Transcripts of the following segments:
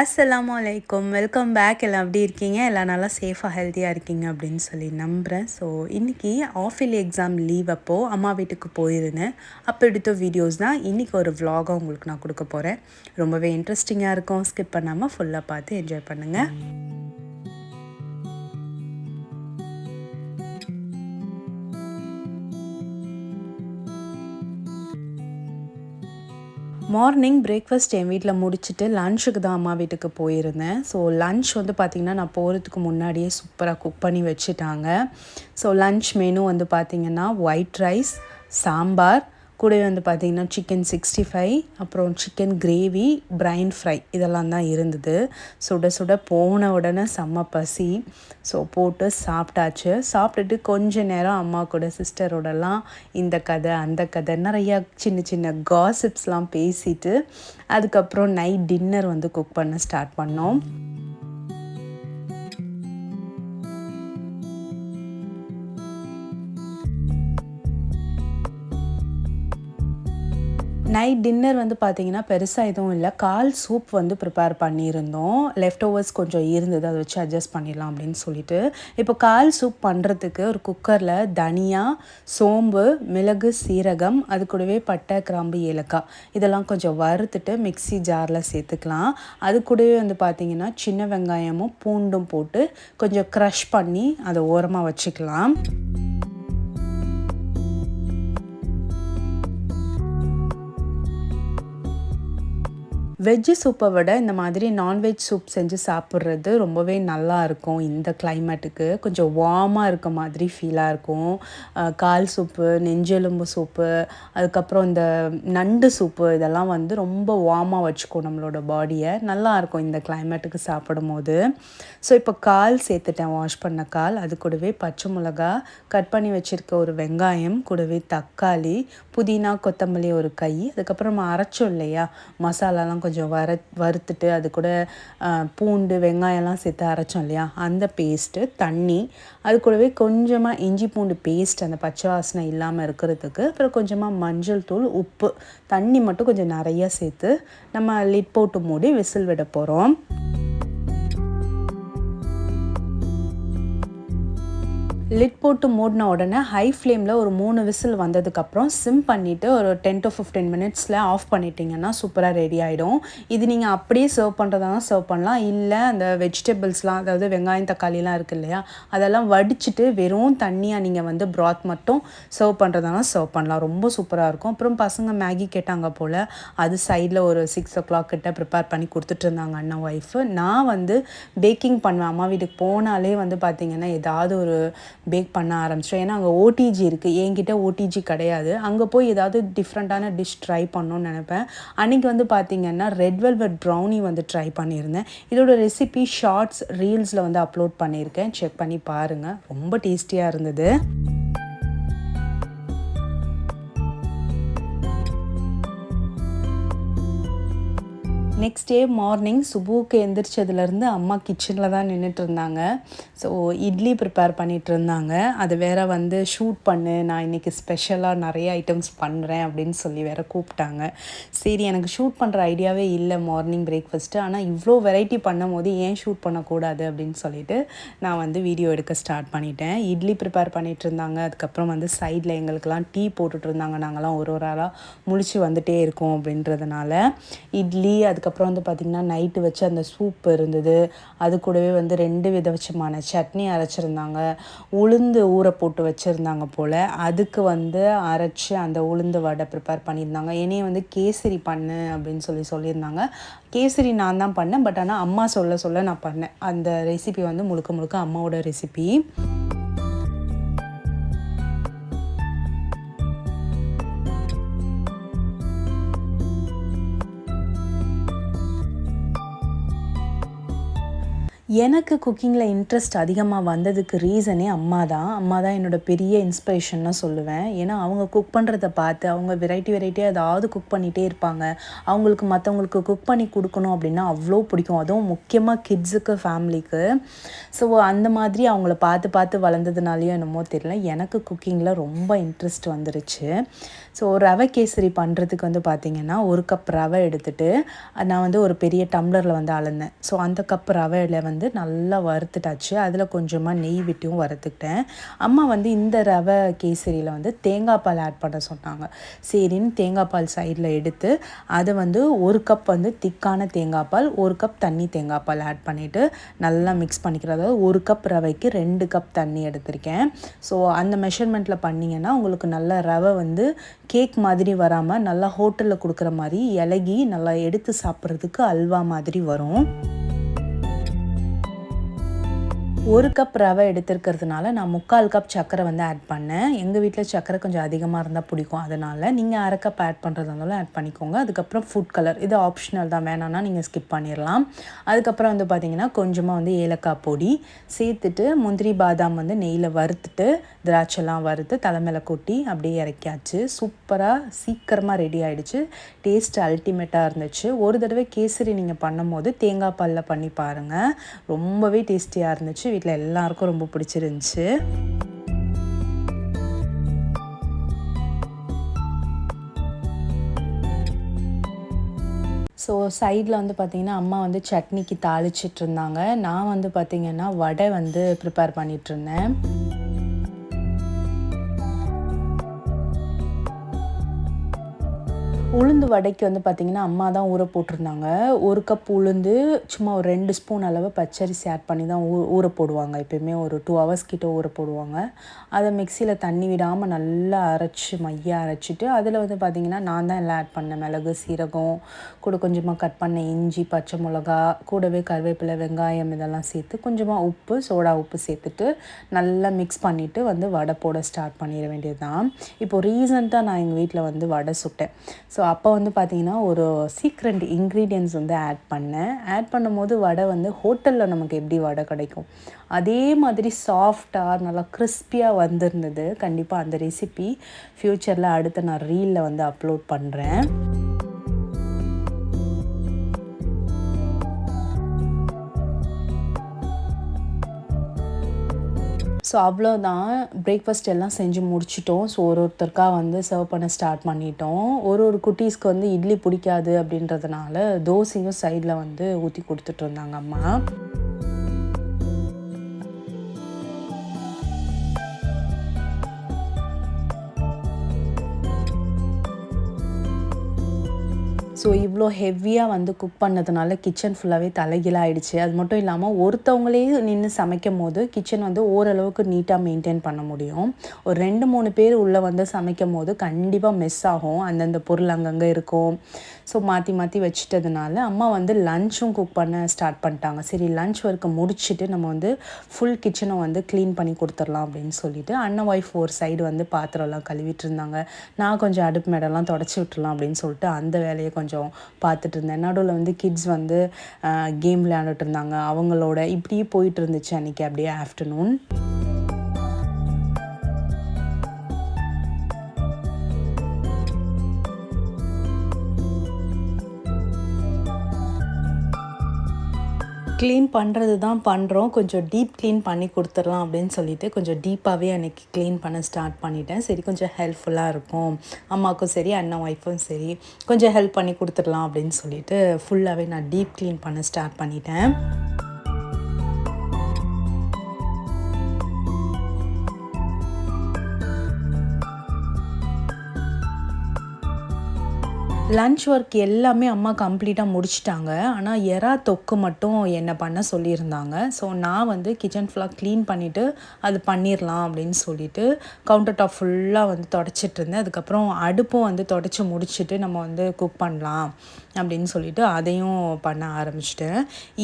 அஸ்ஸலாமு அலைக்கும் welcome back எல்லாம் எப்படி இருக்கீங்க? எல்லாம் நல்லா சேஃபாக ஹெல்த்தியாக இருக்கீங்க அப்படின்னு சொல்லி நம்புகிறேன் ஸோ இன்றைக்கி ஆஃபில் எக்ஸாம் லீவ் அப்போது அம்மா வீட்டுக்கு போயிருந்தேன். அப்போ எடுத்த வீடியோஸ் தான் இன்றைக்கி ஒரு vlog-ஆ உங்களுக்கு நான் கொடுக்க போகிறேன் ரொம்பவே இன்ட்ரெஸ்டிங்காக இருக்கும். ஸ்கிப் பண்ணாமல் ஃபுல்லாக பார்த்து என்ஜாய் பண்ணுங்கள் மார்னிங் பிரேக்ஃபாஸ்ட் என் வீட்டில் முடிச்சுட்டு லன்ச்சுக்கு தான் அம்மா வீட்டுக்கு போயிருந்தேன். ஸோ லன்ச் வந்து பார்த்திங்கன்னா நான் போகிறதுக்கு முன்னாடியே சூப்பராக குக் பண்ணி வச்சுட்டாங்க. ஸோ லன்ச் மெனு வந்து பார்த்திங்கன்னா ஒயிட் ரைஸ் சாம்பார் கூடவே வந்து பார்த்திங்கன்னா சிக்கன் சிக்ஸ்டி ஃபைவ் அப்புறம் சிக்கன் கிரேவி பிரைன் ஃப்ரை இதெல்லாம் தான் இருந்தது. சுட சுட போன உடனே செம்ம பசி. ஸோ போட்டு சாப்பிட்டாச்சு. சாப்பிட்டுட்டு கொஞ்ச நேரம் அம்மா கூட சிஸ்டரோடலாம் இந்த கதை அந்த கதை நிறையா சின்ன சின்ன காசிப்ஸ்லாம் பேசிட்டு அதுக்கப்புறம் நைட் டின்னர் வந்து குக் பண்ண ஸ்டார்ட் பண்ணோம். நைட் டின்னர் வந்து பார்த்தீங்கன்னா பெருசாக எதுவும் இல்லை. கால் சூப் வந்து ப்ரிப்பேர் பண்ணியிருந்தோம். லெஃப்ட் ஓவர்ஸ் கொஞ்சம் இருந்தது. அதை வச்சு அட்ஜஸ்ட் பண்ணிடலாம் அப்படின்னு சொல்லிட்டு. இப்போ கால் சூப் பண்ணுறதுக்கு ஒரு குக்கரில் தனியா சோம்பு மிளகு சீரகம் அது கூடவே பட்டை கிராம்பு ஏலக்காய் இதெல்லாம் கொஞ்சம் வறுத்துட்டு மிக்ஸி ஜாரில் சேர்த்துக்கலாம். அது கூடவே வந்து பார்த்திங்கன்னா சின்ன வெங்காயமும் பூண்டும் போட்டு கொஞ்சம் க்ரஷ் பண்ணி அதை ஓரமாக வச்சுக்கலாம். வெஜ்ஜு சூப்பை விட இந்த மாதிரி நான்வெஜ் சூப் செஞ்சு சாப்பிட்றது ரொம்பவே நல்லா இருக்கும். இந்த கிளைமேட்டுக்கு கொஞ்சம் வார்மாக இருக்க மாதிரி ஃபீலாக இருக்கும். கால் சூப்பு நெஞ்செலும்பு சூப்பு அதுக்கப்புறம் இந்த நண்டு சூப்பு இதெல்லாம் வந்து ரொம்ப வார்மாக வச்சுக்கும் நம்மளோட பாடியை நல்லா இருக்கும் இந்த கிளைமேட்டுக்கு சாப்பிடும் போது ஸோ இப்போ கால் சேர்த்துட்டேன் வாஷ் பண்ண கால். அது கூடவே பச்சை மிளகா கட் பண்ணி வச்சுருக்க ஒரு வெங்காயம் கூடவே தக்காளி புதினா கொத்தமல்லி ஒரு கை அதுக்கப்புறம் நம்ம அரைச்சோம் இல்லையா மசாலாலாம் கொஞ்சம் வர வறுத்துட்டு அது கூட பூண்டு வெங்காயம்லாம் சேர்த்து அரைச்சோம் இல்லையா? அந்த பேஸ்ட்டு தண்ணி அது கூடவே கொஞ்சமாக இஞ்சி பூண்டு பேஸ்ட் அந்த பச்சை வாசனை இல்லாமல் இருக்கிறதுக்கு அப்புறம் கொஞ்சமாக மஞ்சள் தூள் உப்பு தண்ணி மட்டும் கொஞ்சம் நிறையா சேர்த்து நம்ம லிட் போட்டு மூடி விசில் விட போகிறோம் லிட் போட்டு மூடின உடனே ஹை ஃப்ளேமில் ஒரு மூணு விசில் வந்ததுக்கப்புறம் சிம் பண்ணிவிட்டு ஒரு டென் டு ஃபிஃப்டீன் மினிட்ஸில் ஆஃப் பண்ணிட்டீங்கன்னா சூப்பராக ரெடி ஆகிடும் இது நீங்கள் அப்படியே சர்வ் பண்ணுறதா சர்வ் பண்ணலாம். இல்லை அந்த வெஜிடபிள்ஸ்லாம் அதாவது வெங்காயம் தக்காளிலாம் இருக்குது இல்லையா அதெல்லாம் வடிச்சிட்டு வெறும் தண்ணியாக நீங்கள் வந்து ப்ராத் மட்டும் சர்வ் பண்ணுறதானா சர்வ் பண்ணலாம். ரொம்ப சூப்பராக இருக்கும். அப்புறம் பசங்க மேகி கேட்டாங்க போல் அது சைடில் ஒரு சிக்ஸ் ஓ கிளாக் கிட்ட ப்ரிப்பேர் பண்ணி கொடுத்துட்டு இருந்தாங்க அண்ணன் ஒய்ஃபு நான் வந்து பேக்கிங் பண்ணுவேன். அம்மா வீட்டுக்கு போனாலே வந்து பார்த்திங்கன்னா ஏதாவது ஒரு பேக் பண்ண ஆரம்பிச்சிட்டோம். ஏன்னா அங்கே ஓடிஜி இருக்குது என்கிட்ட ஓடிஜி கிடையாது. அங்கே போய் ஏதாவது டிஃப்ரெண்ட்டான டிஷ் ட்ரை பண்ணணும்னு நினைப்பேன். அன்றைக்கி வந்து பார்த்திங்கன்னா ரெட் வெல்வெட் ப்ரௌனி வந்து ட்ரை பண்ணியிருந்தேன். இதோட ரெசிபி ஷார்ட்ஸ் ரீல்ஸில் வந்து அப்லோட் பண்ணியிருக்கேன். செக் பண்ணி பாருங்கள் ரொம்ப டேஸ்டியாக இருந்தது. நெக்ஸ்ட் டே மார்னிங் சுபுக்கு எந்திரிச்சதுலேருந்து அம்மா கிச்சனில் தான் நின்றுட்டு இருந்தாங்க ஸோ இட்லி ப்ரிப்பேர் பண்ணிகிட்டு இருந்தாங்க அது வேற வந்து ஷூட் பண்ணு நான் இன்னைக்கு ஸ்பெஷலாக நிறைய ஐட்டம்ஸ் பண்ணுறேன் அப்படின்னு சொல்லி வேற கூப்பிட்டாங்க. சரி எனக்கு ஷூட் பண்ணுற ஐடியாவே இல்லை மார்னிங் பிரேக்ஃபாஸ்ட்டு ஆனால் இவ்வளோ வெரைட்டி பண்ணும் போது ஏன் ஷூட் பண்ணக்கூடாது அப்படின்னு சொல்லிட்டு நான் வந்து வீடியோ எடுக்க ஸ்டார்ட் பண்ணிட்டேன். இட்லி ப்ரிப்பேர் பண்ணிகிட்டு இருந்தாங்க அதுக்கப்புறம் வந்து சைடில் எங்களுக்கெல்லாம் டீ போட்டுட்டு இருந்தாங்க நாங்கள்லாம் ஒரு ஒரு ஆளாக முழிச்சு வந்துட்டே இருக்கோம் அப்படின்றதுனால. இட்லி அதுக்கப்புறம் வந்து பார்த்திங்கன்னா நைட்டு வச்சு அந்த சூப் இருந்தது. அது கூடவே வந்து ரெண்டு விதவச்சமான சட்னி அரைச்சிருந்தாங்க. உளுந்து ஊற போட்டு வச்சுருந்தாங்க போல். அதுக்கு வந்து அரைச்சி அந்த உளுந்து வடை ப்ரிப்பேர் பண்ணியிருந்தாங்க. என்னைய வந்து கேசரி பண்ணு அப்படின்னு சொல்லி சொல்லியிருந்தாங்க. கேசரி நான் தான் பண்ணேன். பட் ஆனால் அம்மா சொல்ல சொல்ல நான் பண்ணேன். அந்த ரெசிபி வந்து முழுக்க முழுக்க அம்மாவோட ரெசிபி எனக்கு குக்கிங்கில் இன்ட்ரெஸ்ட் அதிகமாக வந்ததுக்கு ரீசனே அம்மா தான். அம்மா தான் என்னோடய பெரிய இன்ஸ்பிரேஷன்னு சொல்லுவேன். ஏன்னா அவங்க குக் பண்ணுறத பார்த்து அவங்க வெரைட்டி வெரைட்டியாக ஏதாவது குக் பண்ணிகிட்டே இருப்பாங்க. அவங்களுக்கு மற்றவங்களுக்கு குக் பண்ணி கொடுக்கணும் அப்படின்னா அவ்வளோ பிடிக்கும். அதுவும் முக்கியமாக கிட்ஸுக்கு ஃபேமிலிக்கு ஸோ அந்த மாதிரி அவங்கள பார்த்து பார்த்து வளர்ந்ததுனாலையோ என்னமோ தெரியல. எனக்கு குக்கிங்கில் ரொம்ப இன்ட்ரெஸ்ட் வந்துருச்சு. ஸோ ரவை கேசரி பண்ணுறதுக்கு வந்து பார்த்திங்கன்னா ஒரு கப் ரவை எடுத்துகிட்டு நான் வந்து ஒரு பெரிய டம்ளரில் வந்து அளந்தேன். ஸோ அந்த கப் ரவையில் வந்து வந்து நல்லா வறுத்துட்டாச்சு. அதில் கொஞ்சமாக நெய் விட்டும் வறுத்துக்கிட்டேன். அம்மா வந்து இந்த ரவை கேசரியில் வந்து தேங்காய் பால் ஆட் பண்ண சொன்னாங்க. சரின்னு தேங்காய் பால் சைடில் எடுத்து அதை வந்து ஒரு கப் வந்து திக்கான தேங்காய் பால் ஒரு கப் தண்ணி தேங்காய் பால் ஆட் பண்ணிவிட்டு நல்லா மிக்ஸ் பண்ணிக்கிறேன். அதாவது ஒரு கப் ரவைக்கு ரெண்டு கப் தண்ணி எடுத்திருக்கேன். ஸோ அந்த மெஷர்மெண்ட்டில் பண்ணிங்கன்னா உங்களுக்கு நல்ல ரவை வந்து கேக் மாதிரி வராமல் நல்லா ஹோட்டலில் கொடுக்குற மாதிரி இலகி நல்லா எடுத்து சாப்பிட்றதுக்கு அல்வா மாதிரி வரும். ஒரு கப் ரவை எடுத்துருக்கிறதுனால நான் முக்கால் கப் சர்க்கரை வந்து ஆட் பண்ணேன். எங்கள் வீட்டில் சர்க்கரை கொஞ்சம் அதிகமாக இருந்தால் பிடிக்கும். அதனால் நீங்கள் அரை கப் ஆட் பண்ணுறதா இருந்தாலும் ஆட் பண்ணிக்கோங்க. அதுக்கப்புறம் ஃபுட் கலர் இது ஆப்ஷனல் தான். வேணாம்னா நீங்கள் ஸ்கிப் பண்ணிடலாம் அதுக்கப்புறம் வந்து பார்த்திங்கன்னா கொஞ்சமாக வந்து ஏலக்காய் பொடி சேர்த்துட்டு முந்திரி பாதாம் வந்து நெய்யில் வறுத்துட்டு திராட்சைலாம் வறுத்து தலைமையில் கொட்டி அப்படியே இறக்கியாச்சு. சூப்பராக சீக்கிரமாக ரெடி ஆகிடுச்சு டேஸ்ட் அல்டிமேட்டாக இருந்துச்சு. ஒரு தடவை கேசரி நீங்கள் பண்ணும்போது தேங்காய் பாலில் பண்ணி பாருங்கள் ரொம்பவே டேஸ்டியாக இருந்துச்சு. வீட்டில் எல்லாருக்கும் ரொம்ப பிடிச்சிருந்துச்சு. ஸோ சைடில் வந்து பார்த்திங்கன்னா அம்மா வந்து சட்னிக்கு தாளிச்சிட்டு இருந்தாங்க நான் வந்து பார்த்திங்கன்னா வடை வந்து ப்ரிப்பேர் பண்ணிகிட்ருந்தேன் உளுந்து வடைக்கு வந்து பார்த்திங்கன்னா அம்மா தான் ஊற போட்டிருந்தாங்க. ஒரு கப் உளுந்து சும்மா ஒரு ரெண்டு ஸ்பூன் அளவு பச்சரிசி ஆட் பண்ணி தான் ஊ ஊற போடுவாங்க. எப்பயுமே ஒரு டூ ஹவர்ஸ் கிட்ட ஊற போடுவாங்க. அதை மிக்சியில் தண்ணி விடாமல் நல்லா அரைச்சி மையாக அரைச்சிட்டு அதில் வந்து பார்த்திங்கன்னா நான் தான் எல்லாம் ஆட் பண்ணேன். மிளகு சீரகம் கூட கொஞ்சமாக கட் பண்ண இஞ்சி பச்சை மிளகா கூடவே கருவேப்பிலை வெங்காயம் இதெல்லாம் சேர்த்து கொஞ்சமாக உப்பு சோடா உப்பு சேர்த்துட்டு நல்லா மிக்ஸ் பண்ணிவிட்டு வந்து வடை போட ஸ்டார்ட் பண்ணிட வேண்டியது தான் இப்போது ரீசெண்டாக நான் எங்கள் வீட்டில் வந்து வடை சுட்டேன். ஸோ அப்போ வந்து பார்த்திங்கன்னா ஒரு சீக்ரெண்ட் இன்க்ரீடியன்ஸ் வந்து ஆட் பண்ணேன். ஆட் பண்ணும்போது வடை வந்து ஹோட்டலில் நமக்கு எப்படி வடை கிடைக்கும்? அதே மாதிரி சாஃப்டாக நல்லா கிறிஸ்பியாக வந்திருந்தது. கண்டிப்பாக அந்த ரெசிபி ஃப்யூச்சரில் அடுத்து நான் ரீலில் வந்து அப்லோட் பண்ணுறேன் ஸோ அவ்வளோதான் பிரேக்ஃபாஸ்ட் எல்லாம் செஞ்சு முடிச்சிட்டோம். ஸோ ஒரு ஒருத்தருக்காக வந்து சர்வ் பண்ண ஸ்டார்ட் பண்ணிட்டோம். ஒரு ஒரு குட்டீஸ்க்கு வந்து இட்லி பிடிக்காது அப்படின்றதுனால தோசையும் சைடில் வந்து ஊற்றி கொடுத்துட்டு இருந்தாங்க அம்மா. ஸோ இவ்வளோ ஹெவியாக வந்து குக் பண்ணதுனால கிச்சன் ஃபுல்லாகவே தலைகீழாக ஆகிடுச்சு அது மட்டும் இல்லாமல் ஒருத்தவங்களே நின்று சமைக்கும் போது கிச்சன் வந்து ஓரளவுக்கு நீட்டாக மெயின்டைன் பண்ண முடியும். ஒரு ரெண்டு மூணு பேர் உள்ளே வந்து சமைக்கும் போது கண்டிப்பாக மிஸ் ஆகும். அந்தந்த பொருள் அங்கங்கே இருக்கும். ஸோ மாற்றி மாற்றி வச்சுட்டதுனால அம்மா வந்து லஞ்சும் குக் பண்ண ஸ்டார்ட் பண்ணிட்டாங்க. சரி லஞ்ச் ஒர்க்கை முடிச்சுட்டு நம்ம வந்து ஃபுல் கிச்சனை வந்து க்ளீன் பண்ணி கொடுத்துடலாம் அப்படின்னு சொல்லிட்டு அண்ணன் ஒய்ஃப் ஒரு சைடு வந்து பாத்திரம்லாம் கழுவிட்டு இருந்தாங்க. நான் கொஞ்சம் அடுப்பு மேடெல்லாம் தொடச்சி விட்டுலாம் அப்படின்னு சொல்லிட்டு அந்த வேலையை கொஞ்சம் கொஞ்சம் பார்த்துட்டு இருந்தேன் நடுவில் வந்து கிட்ஸ் வந்து கேம் விளையாண்டுட்டு இருந்தாங்க. அவங்களோட இப்படியே போயிட்டு இருந்துச்சு அன்றைக்கி அப்படியே ஆஃப்டர்நூன் க்ளீன் பண்ணுறது தான் பண்ணுறோம் கொஞ்சம் டீப் க்ளீன் பண்ணி கொடுத்துடலாம் அப்படின்னு சொல்லிட்டு கொஞ்சம் டீப்பாகவே அன்றைக்கி க்ளீன் பண்ண ஸ்டார்ட் பண்ணிட்டேன். சரி கொஞ்சம் ஹெல்ப்ஃபுல்லாக இருக்கும். அம்மாவுக்கும் சரி அண்ணன் ஒய்ஃபும் சரி கொஞ்சம் ஹெல்ப் பண்ணி கொடுத்துடலாம் அப்படின்னு சொல்லிட்டு ஃபுல்லாகவே நான் டீப் க்ளீன் பண்ண ஸ்டார்ட் பண்ணிட்டேன். லன்ச் ஒர்க் எல்லாமே அம்மா கம்ப்ளீட்டாக முடிச்சிட்டாங்க. ஆனால் எறா தொக்கு மட்டும் என்னை பண்ண சொல்லியிருந்தாங்க. ஸோ நான் வந்து கிச்சன் ஃபுல்லாக க்ளீன் பண்ணிவிட்டு அது பண்ணிடலாம் அப்படின்னு சொல்லிட்டு கவுண்டர் டாப் ஃபுல்லாக வந்து தொடச்சிட்டு இருந்தேன். அதுக்கப்புறம் அடுப்பும் வந்து தொடச்சி முடிச்சுட்டு நம்ம வந்து குக் பண்ணலாம் அப்படின்னு சொல்லிட்டு அதையும் பண்ண ஆரம்பிச்சிட்டேன்.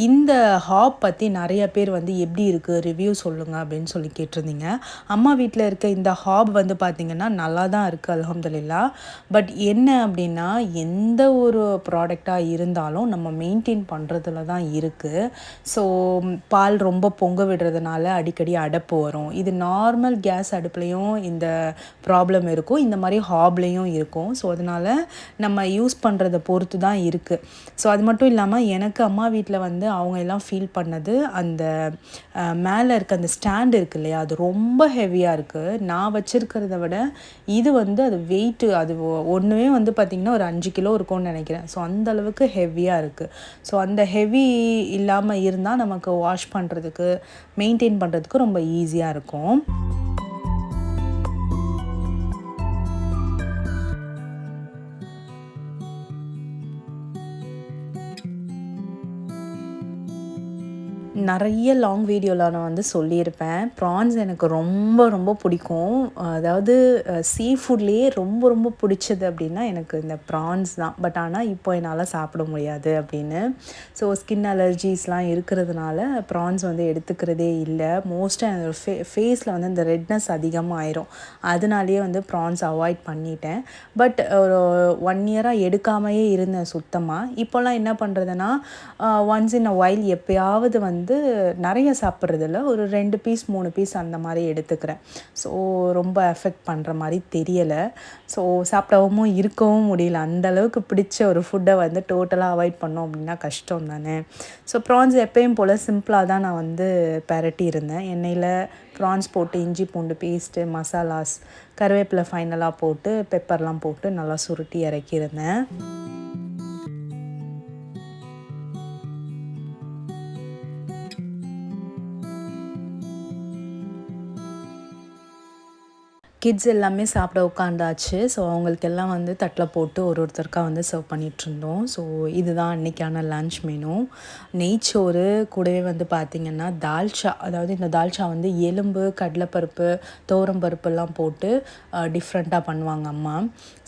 இந்த ஹாப் பற்றி நிறைய பேர் வந்து எப்படி இருக்குது ரிவ்யூ சொல்லுங்கள் அப்படின்னு சொல்லி கேட்டிருந்தீங்க. அம்மா வீட்டில் இருக்க இந்த ஹாப் வந்து பார்த்திங்கன்னா நல்லா தான் இருக்குது அலமதுல்லா பட் என்ன அப்படின்னா எந்த ஒரு ப்ராடக்டாக இருந்தாலும் நம்ம மெயின்டைன் பண்ணுறதுல தான் இருக்குது ஸோ பால் ரொம்ப பொங்க விடுறதுனால அடிக்கடி அடப்பு வரும். இது நார்மல் கேஸ் அடுப்புலையும் இந்த ப்ராப்ளம் இருக்கும். இந்த மாதிரி ஹாப்லேயும் இருக்கும். ஸோ அதனால் நம்ம யூஸ் பண்ணுறத பொறுத்து தான் இருக்குது ஸோ அது மட்டும் இல்லாமல் எனக்கு அம்மா வீட்டில் வந்து அவங்க எல்லாம் ஃபீல் பண்ணது அந்த மேலே இருக்க அந்த ஸ்டாண்ட் இருக்கு இல்லையா? அது ரொம்ப ஹெவியாக இருக்குது நான் வச்சுருக்கிறத விட இது வந்து அது வெயிட்டு அது ஒன்றுமே வந்து பார்த்திங்கன்னா ஒரு அஞ்சு கிலோ இருக்கும்னு நினைக்கிறேன். ஸோ அந்த அளவுக்கு ஹெவியாக இருக்குது ஸோ அந்த ஹெவி இல்லாமல் இருந்தால் நமக்கு வாஷ் பண்ணுறதுக்கு மெயின்டைன் பண்ணுறதுக்கு ரொம்ப ஈஸியாக இருக்கும். நிறைய லாங் வீடியோவில் நான் வந்து சொல்லியிருப்பேன். ப்ரான்ஸ் எனக்கு ரொம்ப ரொம்ப பிடிக்கும். அதாவது சீ ஃபுட்லேயே ரொம்ப ரொம்ப பிடிச்சது அப்படின்னா எனக்கு இந்த ப்ரான்ஸ் தான். பட் ஆனால் இப்போ என்னால் சாப்பிட முடியாது அப்படின்னு. ஸோ ஸ்கின் அலர்ஜிஸ்லாம் இருக்கிறதுனால ப்ரான்ஸ் வந்து எடுத்துக்கிறதே இல்லை. மோஸ்ட்டாக என்னோட ஃபே ஃபேஸில் வந்து இந்த ரெட்னஸ் அதிகமாக ஆயிரும் அதனாலேயே வந்து ப்ரான்ஸ் அவாய்ட் பண்ணிட்டேன். பட் ஒரு ஒன் இயராக எடுக்காமையே இருந்தேன் சுத்தமாக இப்போல்லாம் என்ன பண்ணுறதுன்னா ஒன்ஸ் இன் அ வைல் எப்பயாவது வந்து வந்து நிறைய சாப்பிட்றதில்ல. ஒரு ரெண்டு பீஸ் மூணு பீஸ் அந்த மாதிரி எடுத்துக்கிறேன். ஸோ ரொம்ப எஃபெக்ட் பண்ணுற மாதிரி தெரியலை. ஸோ சாப்பிடவும் இருக்கவும் முடியல. அந்தளவுக்கு பிடிச்ச ஒரு ஃபுட்டை வந்து டோட்டலாக அவாய்ட் பண்ணோம் அப்படின்னா கஷ்டம் தானே. ஸோ ப்ரான்ஸ் எப்பயும் போல் சிம்பிளாக தான் நான் வந்து பெரட்டி இருந்தேன். எண்ணெயில் ப்ரான்ஸ் போட்டு இஞ்சி பூண்டு பேஸ்ட்டு மசாலாஸ் கருவேப்பிலை ஃபைனலாக போட்டு பெப்பர்லாம் போட்டு நல்லா சுருட்டி இறக்கியிருந்தேன் கிட்ஸ் எல்லாமே சாப்பிட உட்காந்தாச்சு ஸோ அவங்களுக்கெல்லாம் வந்து தட்டில் போட்டு ஒரு ஒருத்தருக்காக வந்து சர்வ் பண்ணிகிட்ருந்தோம் ஸோ இதுதான் அன்றைக்கான லன்ச் மெனு நெய்ச்சோறு கூடவே வந்து பார்த்திங்கன்னா தால்ச்சா அதாவது இந்த தால்ச்சா வந்து எலும்பு கடலைப்பருப்பு பருப்புலாம் போட்டு டிஃப்ரெண்ட்டாக பண்ணுவாங்க அம்மா.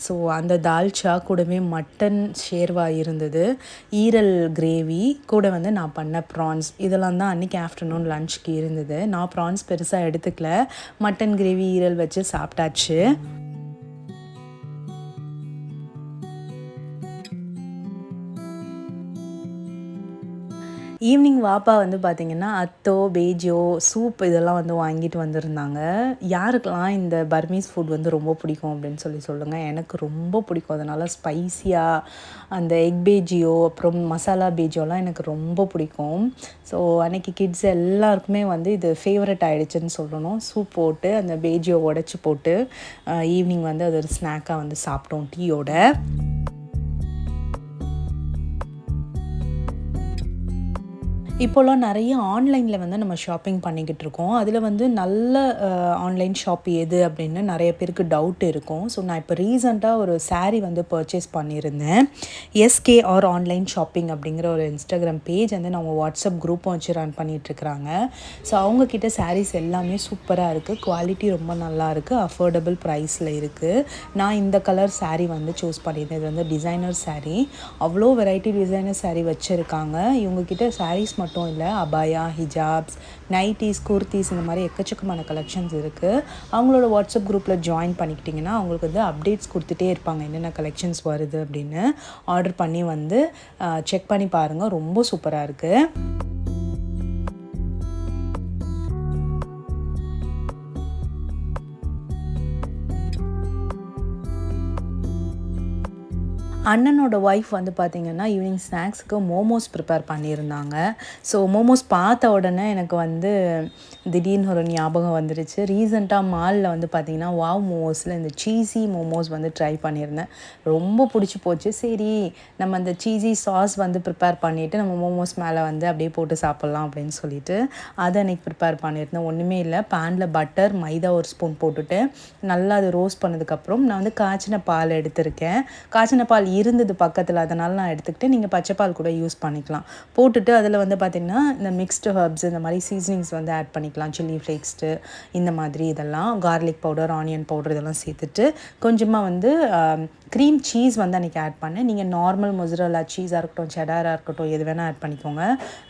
ஸோ அந்த தால்ச்சா கூடவே மட்டன் ஷேர்வா இருந்தது. ஈரல் கிரேவி கூட வந்து நான் பண்ண ப்ரான்ஸ் இதெல்லாம் தான் அன்றைக்கி ஆஃப்டர்நூன் லன்ச்சுக்கு இருந்தது. நான் ப்ரான்ஸ் பெருசாக எடுத்துக்கல. மட்டன் கிரேவி ஈரல் வச்சு சாப்பிட்டாச்சு. ஈவினிங் வாப்பா வந்து பார்த்திங்கன்னா அத்தோ பேஜியோ சூப் இதெல்லாம் வந்து வாங்கிட்டு வந்திருந்தாங்க. யாருக்கெல்லாம் இந்த பர்மீஸ் ஃபுட் வந்து ரொம்ப பிடிக்கும் அப்படின்னு சொல்லி சொல்லுங்கள் எனக்கு ரொம்ப பிடிக்கும். அதனால் ஸ்பைஸியாக அந்த எக் பேஜியோ அப்புறம் மசாலா பேஜியோலாம் எனக்கு ரொம்ப பிடிக்கும். ஸோ அன்றைக்கி கிட்ஸ் எல்லாருக்குமே வந்து இது ஃபேவரட் ஆகிடுச்சுன்னு சொல்லணும். சூப் போட்டு அந்த பேஜியோ உடச்சி போட்டு ஈவினிங் வந்து அது ஒரு ஸ்நாக்காக வந்து சாப்பிட்டோம் டீயோட. இப்போல்லாம் நிறைய ஆன்லைனில் வந்து நம்ம ஷாப்பிங் பண்ணிக்கிட்டு இருக்கோம். அதில் வந்து நல்ல ஆன்லைன் ஷாப் எது அப்படின்னு நிறைய பேருக்கு டவுட் இருக்கும். ஸோ நான் இப்போ ரீசெண்டாக ஒரு சாரீ வந்து பர்ச்சேஸ் பண்ணியிருந்தேன். எஸ்கே ஆர் ஆன்லைன் ஷாப்பிங் அப்படிங்கிற ஒரு இன்ஸ்டாகிராம் பேஜ் வந்து நான் வாட்ஸ்அப் குரூப்பும் வச்சு ரன் பண்ணிகிட்ருக்குறாங்க ஸோ அவங்கக்கிட்ட சாரீஸ் எல்லாமே சூப்பராக இருக்குது குவாலிட்டி ரொம்ப நல்லா இருக்குது அஃபோர்டபுள் ப்ரைஸில் இருக்குது நான் இந்த கலர் சாரீ வந்து சூஸ் பண்ணியிருந்தேன். இது வந்து டிசைனர் சாரீ அவ்வளோ வெரைட்டி டிசைனர் சாரீ வச்சுருக்காங்க. இவங்கக்கிட்ட சாரீஸ் மட்டும் மட்டும் இல்லை அபாயா ஹிஜாப்ஸ் நைட்டிஸ் குர்த்திஸ் இந்த மாதிரி எக்கச்சக்கமான கலெக்ஷன்ஸ் இருக்குது அவங்களோட வாட்ஸ்அப் குரூப்பில் ஜாயின் பண்ணிக்கிட்டிங்கன்னா அவங்களுக்கு வந்து அப்டேட்ஸ் கொடுத்துட்டே இருப்பாங்க. என்னென்ன கலெக்ஷன்ஸ் வருது அப்படின்னு ஆர்டர் பண்ணி வந்து செக் பண்ணி பாருங்கள் ரொம்ப சூப்பராக இருக்குது அண்ணனோட ஒய்ஃப் வந்து பார்த்திங்கன்னா ஈவினிங் ஸ்நாக்ஸுக்கு மோமோஸ் ப்ரிப்பேர் பண்ணியிருந்தாங்க. ஸோ மோமோஸ் பார்த்த உடனே எனக்கு வந்து திடீர்னு ஒரு ஞாபகம் வந்துருச்சு. ரீசெண்டாக மாலில் வந்து பார்த்திங்கன்னா வாவ் மோமோஸில் இந்த சீஸி மோமோஸ் வந்து ட்ரை பண்ணியிருந்தேன். ரொம்ப பிடிச்சி போச்சு. சரி நம்ம அந்த சீஸி சாஸ் வந்து ப்ரிப்பேர் பண்ணிவிட்டு நம்ம மோமோஸ் மேலே வந்து அப்படியே போட்டு சாப்பிட்லாம் அப்படின்னு சொல்லிட்டு அதை அன்றைக்கி ப்ரிப்பேர் பண்ணியிருந்தேன். ஒன்றுமே இல்லை. பேனில் பட்டர் மைதா ஒரு ஸ்பூன் போட்டுட்டு நல்லா அது ரோஸ்ட் பண்ணதுக்கப்புறம் நான் வந்து காய்ச்சின பால் எடுத்திருக்கேன். காய்ச்சின பால் இருந்தது பக்கத்தில் அதனால் நான் எடுத்துக்கிட்டு நீங்கள் பச்சைப்பால் கூட யூஸ் பண்ணிக்கலாம். போட்டுட்டு அதில் வந்து பார்த்திங்கன்னா இந்த மிக்ஸ்டு ஹர்ப்ஸ் இந்த மாதிரி சீசனிங்ஸ் வந்து ஆட் பண்ணிக்கலாம். சில்லி ஃப்ளேக்ஸ்ட்டு இந்த மாதிரி இதெல்லாம் கார்லிக் பவுடர் ஆனியன் பவுடர் இதெல்லாம் சேர்த்துட்டு கொஞ்சமாக வந்து க்ரீம் சீஸ் வந்து அன்றைக்கி ஆட் பண்ணேன் நீங்கள் நார்மல் மொசரலா சீஸாக இருக்கட்டும் செடாராக இருக்கட்டும் எது வேணால் ஆட் பண்ணிக்கோங்க.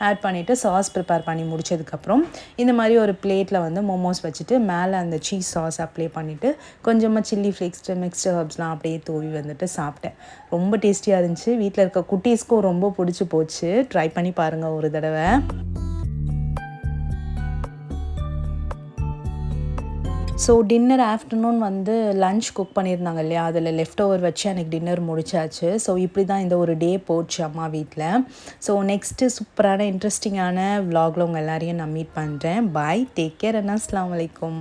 ஆட் பண்ணிவிட்டு சாஸ் ப்ரிப்பேர் பண்ணி முடிச்சதுக்கப்புறம் இந்த மாதிரி ஒரு பிளேட்டில் வந்து மோமோஸ் வச்சுட்டு மேலே அந்த சீஸ் சாஸ் அப்ளை பண்ணிவிட்டு கொஞ்சமாக சில்லி ஃப்ளேக்ஸ்ட்டு மிக்ஸ்டு ஹர்ப்ஸ்லாம் அப்படியே தூவி வந்துட்டு சாப்பிட்டேன். ரொம்ப டேஸ்டியாக இருந்துச்சு. வீட்டில் இருக்க குட்டீஸ்க்கும் ரொம்ப பிடிச்சி போச்சு. ட்ரை பண்ணி பாருங்கள் ஒரு தடவை. ஸோ டின்னர் ஆஃப்டர்நூன் வந்து லன்ச் குக் பண்ணியிருந்தாங்க இல்லையா? அதில் லெஃப்ட் ஓவர் வச்சு எனக்கு டின்னர் முடிச்சாச்சு. ஸோ இப்படி தான் இந்த ஒரு டே போச்சு அம்மா வீட்டில் ஸோ நெக்ஸ்ட்டு சூப்பரான இன்ட்ரெஸ்டிங்கான விலாகில் உங்கள் எல்லாரையும் நான் மீட் பண்ணுறேன் பாய் டேக் கேர் அண்ணா. அஸ்லாம் வலைக்கம்